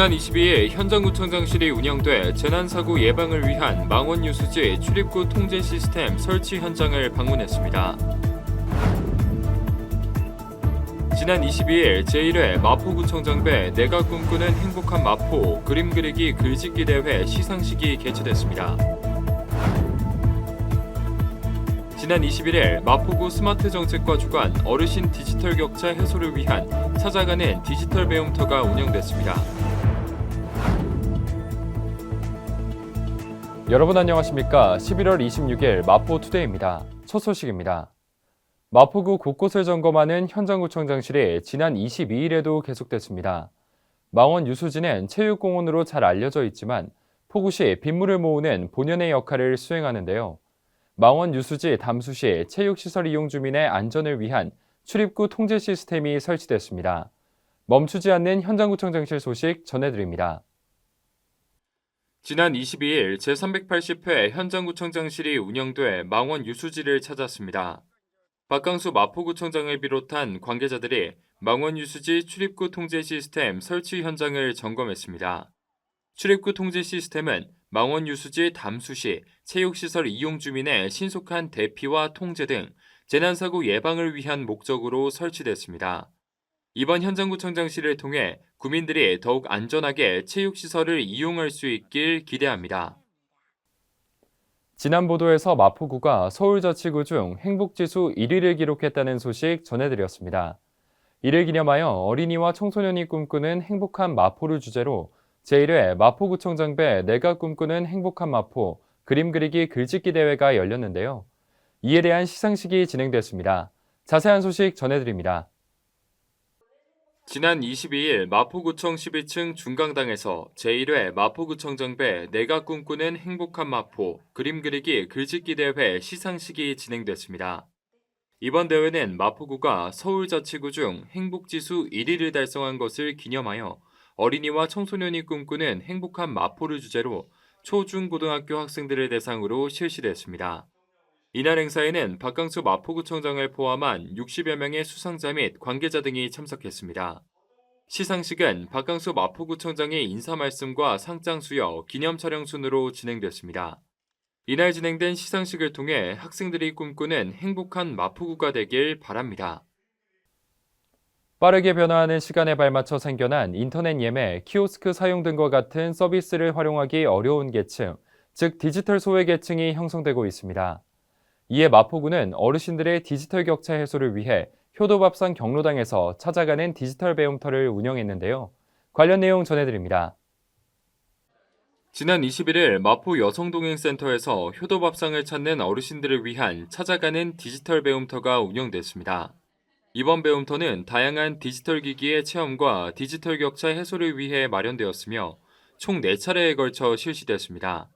지난 22일 현장구청장실이 운영돼 재난사고 예방을 위한 망원유수지 출입구 통제 시스템 설치 현장을 방문했습니다. 지난 22일 제1회 마포구청장배 내가 꿈꾸는 행복한 마포 그림 그리기 글짓기 대회 시상식이 개최됐습니다. 지난 21일 마포구 스마트 정책과 주관 어르신 디지털 격차 해소를 위한 찾아가는 디지털 배움터가 운영됐습니다. 여러분 안녕하십니까? 11월 26일 마포 투데이입니다. 첫 소식입니다. 마포구 곳곳을 점검하는 현장구청장실이 지난 22일에도 계속됐습니다. 망원 유수지는 체육공원으로 잘 알려져 있지만 포구시 빗물을 모으는 본연의 역할을 수행하는데요. 망원 유수지 담수 시 체육시설 이용 주민의 안전을 위한 출입구 통제 시스템이 설치됐습니다. 멈추지 않는 현장구청장실 소식 전해드립니다. 지난 22일 제380회 현장구청장실이 운영돼 망원 유수지를 찾았습니다. 박강수 마포구청장을 비롯한 관계자들이 망원 유수지 출입구 통제 시스템 설치 현장을 점검했습니다. 출입구 통제 시스템은 망원 유수지 담수 시 체육시설 이용 주민의 신속한 대피와 통제 등 재난사고 예방을 위한 목적으로 설치됐습니다. 이번 현장구청장실을 통해 구민들이 더욱 안전하게 체육시설을 이용할 수 있길 기대합니다. 지난 보도에서 마포구가 서울자치구 중 행복지수 1위를 기록했다는 소식 전해드렸습니다. 이를 기념하여 어린이와 청소년이 꿈꾸는 행복한 마포를 주제로 제1회 마포구청장배 내가 꿈꾸는 행복한 마포 그림 그리기 글짓기 대회가 열렸는데요. 이에 대한 시상식이 진행됐습니다. 자세한 소식 전해드립니다. 지난 22일 마포구청 12층 중강당에서 제1회 마포구청장배 내가 꿈꾸는 행복한 마포 그림 그리기 글짓기 대회 시상식이 진행됐습니다. 이번 대회는 마포구가 서울자치구 중 행복지수 1위를 달성한 것을 기념하여 어린이와 청소년이 꿈꾸는 행복한 마포를 주제로 초중고등학교 학생들을 대상으로 실시됐습니다. 이날 행사에는 박강수 마포구청장을 포함한 60여 명의 수상자 및 관계자 등이 참석했습니다. 시상식은 박강수 마포구청장의 인사 말씀과 상장 수여, 기념 촬영 순으로 진행됐습니다. 이날 진행된 시상식을 통해 학생들이 꿈꾸는 행복한 마포구가 되길 바랍니다. 빠르게 변화하는 시간에 발맞춰 생겨난 인터넷 예매, 키오스크 사용 등과 같은 서비스를 활용하기 어려운 계층, 즉 디지털 소외 계층이 형성되고 있습니다. 이에 마포구는 어르신들의 디지털 격차 해소를 위해 효도밥상 경로당에서 찾아가는 디지털 배움터를 운영했는데요. 관련 내용 전해드립니다. 지난 21일 마포 여성동행센터에서 효도밥상을 찾는 어르신들을 위한 찾아가는 디지털 배움터가 운영됐습니다. 이번 배움터는 다양한 디지털 기기의 체험과 디지털 격차 해소를 위해 마련되었으며 총 4차례에 걸쳐 실시됐습니다.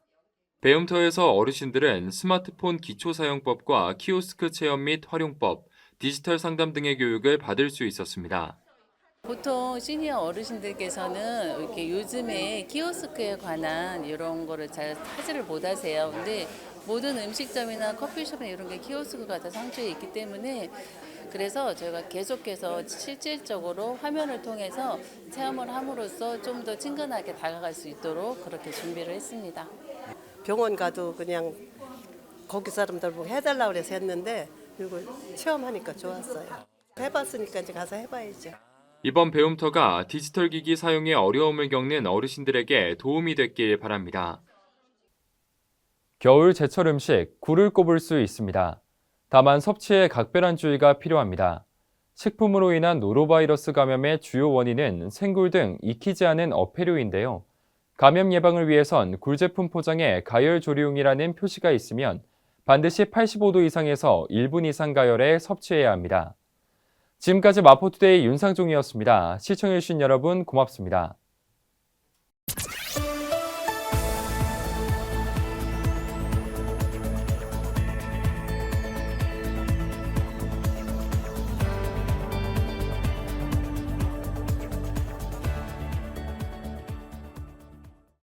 배움터에서 어르신들은 스마트폰 기초 사용법과 키오스크 체험 및 활용법, 디지털 상담 등의 교육을 받을 수 있었습니다. 보통 시니어 어르신들께서는 이렇게 요즘에 키오스크에 관한 이런 거를 잘 하지를 못하세요. 근데 모든 음식점이나 커피숍이나 이런 게 키오스크가 다 상주에 있기 때문에 그래서 저희가 계속해서 실질적으로 화면을 통해서 체험을 함으로써 좀 더 친근하게 다가갈 수 있도록 그렇게 준비를 했습니다. 병원 가도 그냥 거기 사람들 보고 해달라고 그래서 했는데 이거 체험하니까 좋았어요. 해봤으니까 이제 가서 해봐야죠. 이번 배움터가 디지털 기기 사용에 어려움을 겪는 어르신들에게 도움이 됐길 바랍니다. 겨울 제철 음식 굴을 꼽을 수 있습니다. 다만 섭취에 각별한 주의가 필요합니다. 식품으로 인한 노로바이러스 감염의 주요 원인은 생굴 등 익히지 않은 어패류인데요. 감염 예방을 위해선 굴 제품 포장에 가열 조리용이라는 표시가 있으면 반드시 85도 이상에서 1분 이상 가열에 섭취해야 합니다. 지금까지 마포투데이 윤상종이었습니다. 시청해주신 여러분 고맙습니다.